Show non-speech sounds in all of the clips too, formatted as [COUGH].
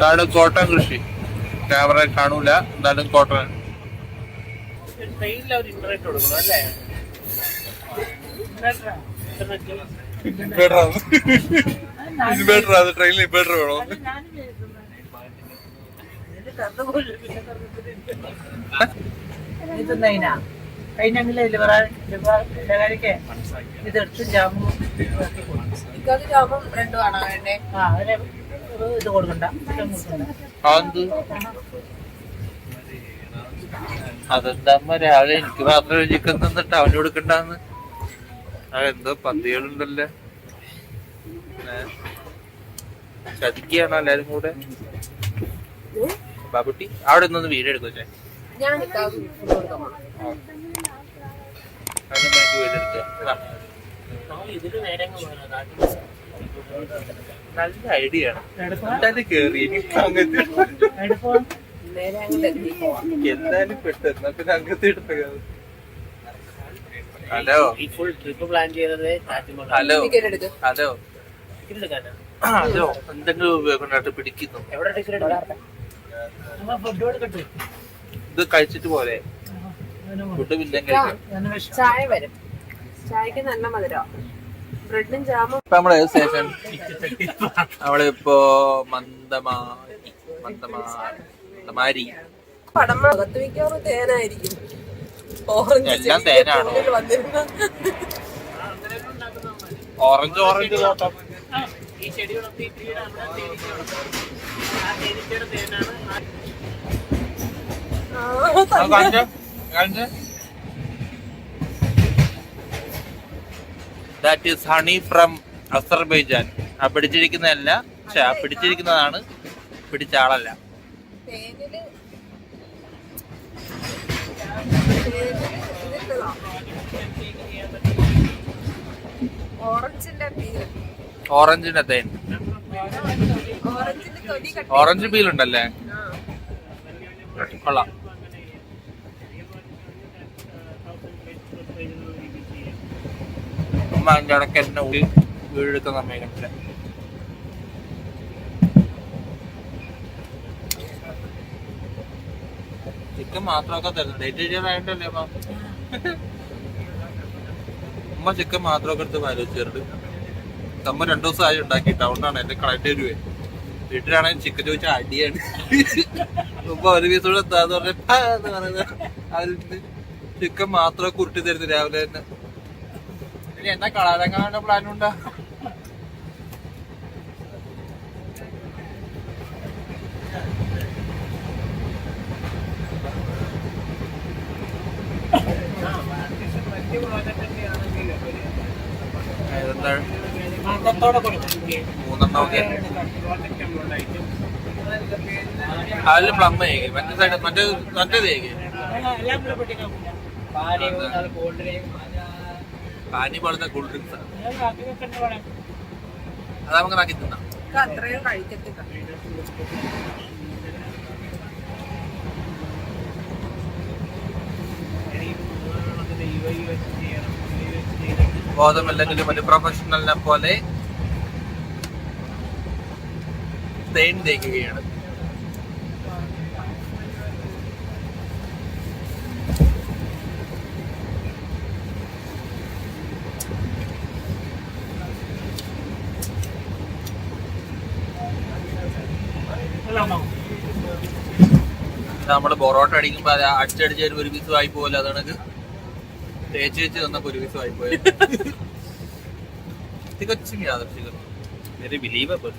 ഇതാണ് കോട്ടൺ കൃഷി? ക്യാമറ കാണൂല. എന്നാലും കോട്ടൺ. ട്രെയിനിൽ അവർ ഇന്റർനെറ്റ് കൊടുക്കണം അല്ലേ? ഇൻവേർട്ടർ അത് ട്രെയിനിൽ ഇൻവേർട്ടർ വേണോ? ഇത് ഇതെടുത്ത് ജാമു ജാമും രണ്ടു ആണോ. വേണ്ടേ ആ ഇത് കൊടുക്കണ്ട. അതെന്ത്? അമ്മ രാവിലെ എനിക്ക് മാത്രം ചിക്കൻ തന്നിട്ട് അവന് കൊടുക്കണ്ടെന്ന്? അതെന്തോ പന്തികളുണ്ടല്ലേ? ചതിക്കുകയാണോ എല്ലാരും കൂടെ? ബാബുട്ടി അവിടെ നിന്ന് വീഡിയോ എടുക്കും ചേ ഞാൻ ഇക്കാവ് ഫുഡ് കൊടുക്കാൻ പോണം അതൊന്നും എനിക്ക് വീഡിയോ എടുക്കാം ഇതിന് നേരെ നല്ല ഐഡിയ ആണ്. കേറി എനിക്ക് അങ്ങനത്തെ എന്തായാലും പെട്ടെന്ന് പിന്നെ അങ്ങനത്തെ എടുത്തത് ഹലോ? ഈ ഫുൾ ട്രിപ്പ് പ്ലാൻ ചെയ്തത് ഹലോ? ഹലോ? ഹലോ? എന്തെങ്കിലും ഉപയോഗം പിടിക്കുന്നു. ഇത് കഴിച്ചിട്ട് പോലെ ഫുഡ് പിന്നെ ചായ വരും. ചായക്ക് നല്ല മധുരം ബ്രെഡും ജാമും. ഇപ്പൊ നമ്മുടെ ഏത് സ്റ്റേഷൻ നമ്മളിപ്പോ മന്ദമാ മന്ദമാ മന്ദമാരി. പടം അകത്ത് മിക്കവാറും തേനായിരിക്കും. ഓറഞ്ച് എല്ലാം തേനാണോ? വന്നിരുന്ന ഓറഞ്ച് ഓറഞ്ച്. തോട്ടം ഈ ചെടി വളർത്തി നമ്മുടെ തേനീച്ച വളർത്തും. ആ തേനീച്ചയുടെ തേനാണ്. ആ ആ, കാണിച്ചേ? കാണിച്ചേ? That is honey from Azerbaijan ആ പിടിച്ചിരിക്കുന്നതല്ല. പക്ഷെ ആ പിടിച്ചിരിക്കുന്നതാണ്. പിടിച്ച ആളല്ല. ഓറഞ്ചിന്റെ തേൻ. ഓറഞ്ച് പീലുണ്ടല്ലേ? കൊള്ളാം. അമ്മ ഇടയ്ക്ക് എന്നെ ഉള്ളിൽ വീഴെടുക്കുന്ന മേഖല ചിക്കൻ മാത്രമൊക്കെ തരുന്നു ഡേറ്റ് ചെയ്യാനായിട്ടല്ലേ അമ്മ? ചിക്കൻ മാത്രമൊക്കെ എടുത്ത് പാലോചിച്ചിട്ടുണ്ട് അമ്മ രണ്ടു ദിവസം ആയി ഉണ്ടാക്കിയിട്ട്. അതുകൊണ്ടാണ് എന്റെ കളക്ട് വരുവേ വീട്ടിലാണെങ്കിൽ ചിക്കൻ ചോദിച്ചാൽ അടിയാണ്. ഉമ്മ ഒരു പീസ് കൂടെ എന്താന്ന് പറഞ്ഞ ചിക്കൻ മാത്രമൊക്കെ ഉരുട്ടി തരുന്നു രാവിലെ തന്നെ. ഇനി എന്നാ കളറങ്ങാണ്ട് പ്ലാനുണ്ടോ ഉണ്ടാ? ഇതെന്താണ് മാറ്റത്തോടെ കൊടുക്കും. മൂന്നെണ്ണം ഒക്കെ അതിൽ പ്ലം ചെയ്യേ മറ്റേ സൈഡ് മറ്റേ മറ്റേത് ചെയ്യേ പാനി പോലത്തെ കൂൾ ഡ്രിങ്ക്സ് അത് നമുക്ക് നാക്കി തിന്നാം. അത്രയും കഴിക്കത്തില്ല. ബോധമില്ലെങ്കിലും ഒരു പ്രൊഫഷണലിനെ പോലെ തേൻ തേക്കുകയാണ്. നമ്മൾ പൊറോട്ട അടിക്കുമ്പോ അത് അടിച്ചടിച്ച് ഒരു പീസ് ആയി പോലെ അതാണ് തേച്ച് വെച്ച് തന്ന ഒരു പീസ് ആയി പോയത് തികച്ചും യാദർശികം വെരി ബിലീവബിൾ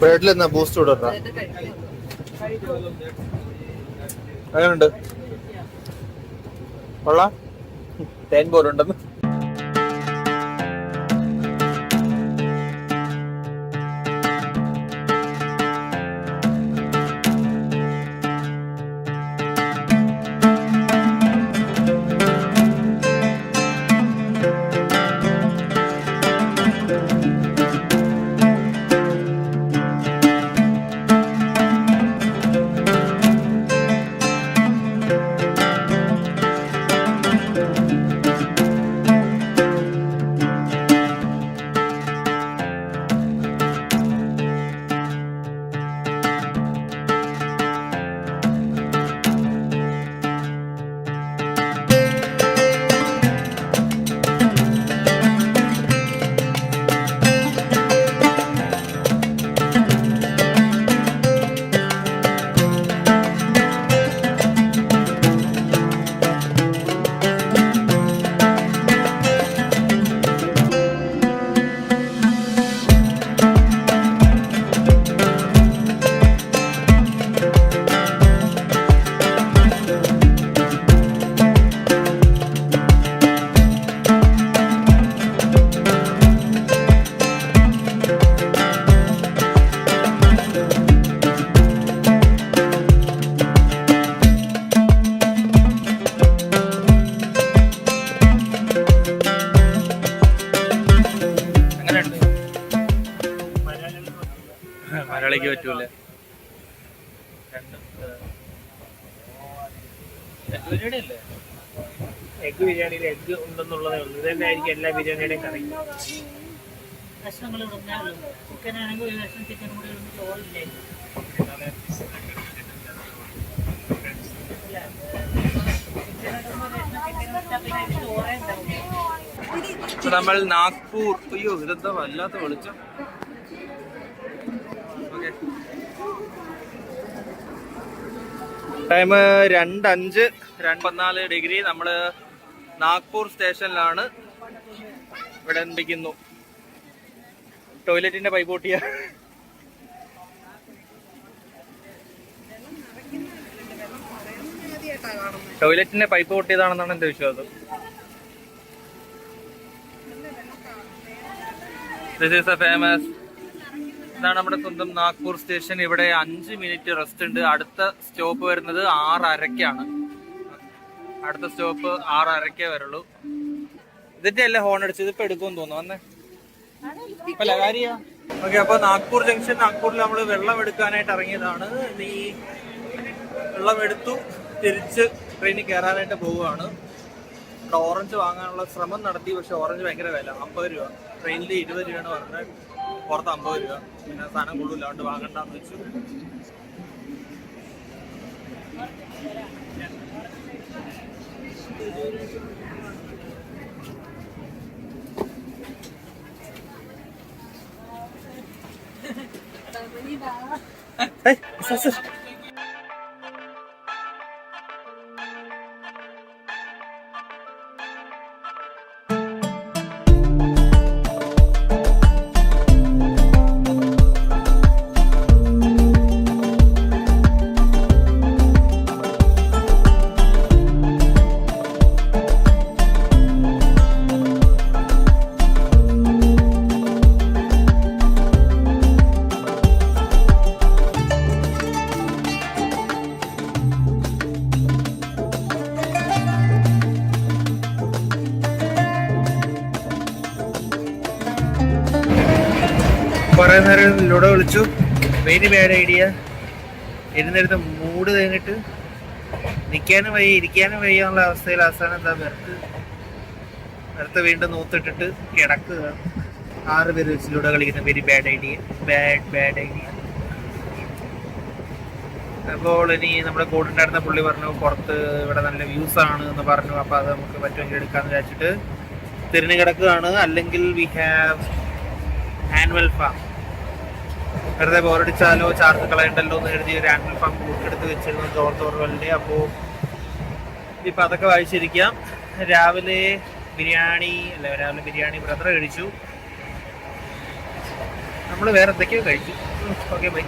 ബ്രെഡിൽ എന്നാ ബൂസ്റ്റ് ഇടണ്ട അങ്ങനുണ്ട് കൊള്ളാം. തേൻ പോലുണ്ടെന്ന്. ബിരിയാണിക്ക് പറ്റൂല. എഗ് ബിരിയാണി അല്ലേ എഗ് ബിരിയാണിയിൽ എഗ് ഉണ്ടെന്നുള്ളതേ ഉള്ളൂ. ഇത് തന്നെയായിരിക്കും എല്ലാ ബിരിയാണിയുടെയും കറി. കഷ്ണങ്ങൾ ഇടുന്നേ ചിക്കൻ ആണെങ്കിൽ ഒരു കഷ്ണം ചിക്കൻ കൂടി ഇടുന്ന ചോറില്ലേ? ഇപ്പൊ നമ്മൾ നാഗ്പൂർ. അയ്യോ ഇതെന്താ വല്ലാത്ത വെളിച്ചം? ടൈം രണ്ടഞ്ച് രണ്ട് പതിനാല് ഡിഗ്രി. നമ്മൾ നാഗ്പൂർ സ്റ്റേഷനിലാണ് ഇവിടെ എന്തിക്കുന്നു ടോയ്ലറ്റിന്റെ പൈപ്പ് പൊട്ടിയ. ടോയ്ലറ്റിന്റെ പൈപ്പ് പൊട്ടിയതാണെന്നാണ് എന്റെ വിശ്വാസം. ദിസ് ഈസ് എ ഫേമസ് ഇതാണ് നമ്മുടെ സ്വന്തം നാഗ്പൂർ സ്റ്റേഷൻ. ഇവിടെ അഞ്ച് മിനിറ്റ് റെസ്റ്റ് ഉണ്ട്. അടുത്ത സ്റ്റോപ്പ് വരുന്നത് ആറരക്കാണ് അടുത്ത സ്റ്റോപ്പ് ആറരക്കേ വരുള്ളൂ. ഇതിന്റെ അല്ലേ ഹോൺ അടിച്ചത്? ഇപ്പൊ എടുക്കുമെന്ന് തോന്നുന്നു. വന്നേ. അല്ല കാര്യ? ഓക്കെ അപ്പൊ നാഗ്പൂർ ജംഗ്ഷൻ നാഗ്പൂരിൽ നമ്മൾ വെള്ളം എടുക്കാനായിട്ട് ഇറങ്ങിയതാണ്. നീ വെള്ളം എടുത്തു തിരിച്ച് ട്രെയിനിൽ കയറാനായിട്ട് പോവുകയാണ്. ഓറഞ്ച് വാങ്ങാനുള്ള ശ്രമം നടത്തി. പക്ഷെ ഓറഞ്ച് ഭയങ്കര വില. അമ്പത് രൂപ. ട്രെയിനിൽ ഇരുപത് രൂപയാണ് പറഞ്ഞത്. പുറത്ത് അമ്പത് രൂപ. പിന്നെ സാധനം കൊള്ളൂല അതുകൊണ്ട് വാങ്ങണ്ടെന്ന് വെച്ചു. [LAUGHS] ഏയ്, സസ്. കുറെ നേരം ലുഡോ വിളിച്ചു. മെയിൻ ബാഡ് ഐഡിയ ഇരുന്നിരുന്ന് മൂട് കഴിഞ്ഞിട്ട് നിൽക്കാനും വയ്യ ഇരിക്കാനും വയ്യ എന്നുള്ള അവസ്ഥയിൽ അവസാനം എന്താ വെറുത്ത് വെറുത്ത് വീണ്ടും നൂത്തിട്ടിട്ട് കിടക്കുക. ആറ് പേര് വെച്ച് ലുഡോ കളിക്കുന്ന very bad idea bad bad idea അപ്പോൾ ഇനി നമ്മുടെ കൂടെ ഉണ്ടായിരുന്ന പുള്ളി പറഞ്ഞു പുറത്ത് ഇവിടെ നല്ല വ്യൂസ് ആണ് എന്ന് പറഞ്ഞു. അപ്പോൾ അത് നമുക്ക് പറ്റുമെങ്കിൽ എടുക്കാന്ന് വിചാരിച്ചിട്ട് തിരിഞ്ഞു കിടക്കുകയാണ്. അല്ലെങ്കിൽ വി ഹാവ് ആനുവൽ ഫാം വെറുതെ ബോറടിച്ചാലോ ചാർജ് കളയണ്ടല്ലോ എന്ന് എഴുതി ഒരു ആനുവൽ ഫാം ബുക്ക് എടുത്ത് വെച്ചിരുന്നു ജോർജ് ഓർവലിന്റെ. അപ്പോൾ ഇപ്പൊ അതൊക്കെ വായിച്ചിരിക്കാം. രാവിലെ ബിരിയാണി അല്ല രാവിലെ ബിരിയാണി ബ്രദർ കഴിച്ചു. നമ്മൾ വേറെ എന്തൊക്കെയോ കഴിച്ചു. Okay bye.